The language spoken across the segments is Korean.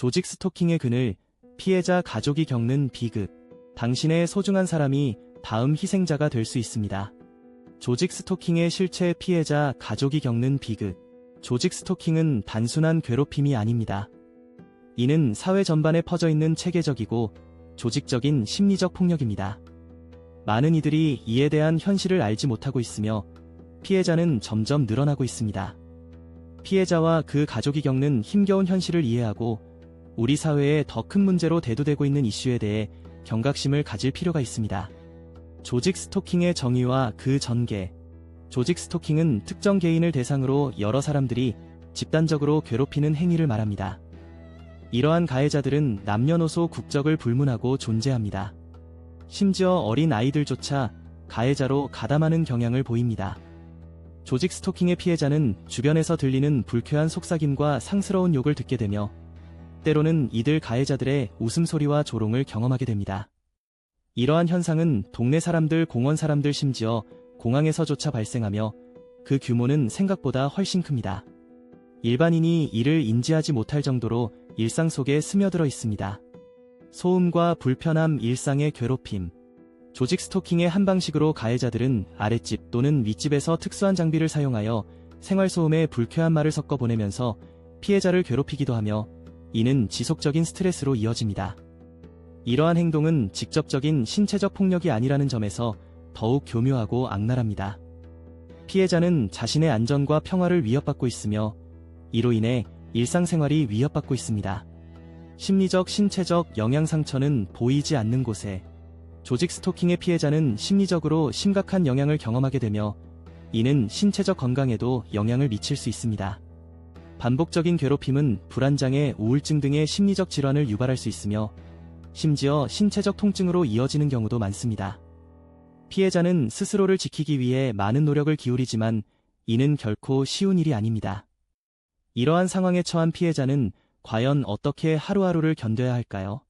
조직 스토킹의 그늘, 피해자 가족이 겪는 비극. 당신의 소중한 사람이 다음 희생자가 될 수 있습니다. 조직 스토킹의 실체 피해자 가족이 겪는 비극. 조직 스토킹은 단순한 괴롭힘이 아닙니다. 이는 사회 전반에 퍼져 있는 체계적이고 조직적인 심리적 폭력입니다. 많은 이들이 이에 대한 현실을 알지 못하고 있으며 피해자는 점점 늘어나고 있습니다. 피해자와 그 가족이 겪는 힘겨운 현실을 이해하고 우리 사회에 더 큰 문제로 대두되고 있는 이슈에 대해 경각심을 가질 필요가 있습니다. 조직 스토킹의 정의와 그 전개. 조직 스토킹은 특정 개인을 대상으로 여러 사람들이 집단적으로 괴롭히는 행위를 말합니다. 이러한 가해자들은 남녀노소 국적을 불문하고 존재합니다. 심지어 어린 아이들조차 가해자로 가담하는 경향을 보입니다. 조직 스토킹의 피해자는 주변에서 들리는 불쾌한 속삭임과 상스러운 욕을 듣게 되며 때로는 이들 가해자들의 웃음소리와 조롱을 경험하게 됩니다. 이러한 현상은 동네 사람들, 공원 사람들 심지어 공항에서조차 발생하며 그 규모는 생각보다 훨씬 큽니다. 일반인이 이를 인지하지 못할 정도로 일상 속에 스며들어 있습니다. 소음과 불편함, 일상의 괴롭힘. 조직 스토킹의 한 방식으로 가해자들은 아랫집 또는 윗집에서 특수한 장비를 사용하여 생활소음에 불쾌한 말을 섞어 보내면서 피해자를 괴롭히기도 하며 이는 지속적인 스트레스로 이어집니다. 이러한 행동은 직접적인 신체적 폭력이 아니라는 점에서 더욱 교묘하고 악랄합니다. 피해자는 자신의 안전과 평화를 위협받고 있으며 이로 인해 일상생활이 위협받고 있습니다. 심리적, 신체적 영양 상처는 보이지 않는 곳에 조직 스토킹의 피해자는 심리적으로 심각한 영향을 경험하게 되며 이는 신체적 건강에도 영향을 미칠 수 있습니다. 반복적인 괴롭힘은 불안장애, 우울증 등의 심리적 질환을 유발할 수 있으며 심지어 신체적 통증으로 이어지는 경우도 많습니다. 피해자는 스스로를 지키기 위해 많은 노력을 기울이지만 이는 결코 쉬운 일이 아닙니다. 이러한 상황에 처한 피해자는 과연 어떻게 하루하루를 견뎌야 할까요?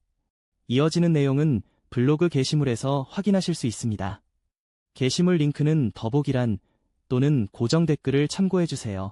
이어지는 내용은 블로그 게시물에서 확인하실 수 있습니다. 게시물 링크는 더보기란 또는 고정 댓글을 참고해주세요.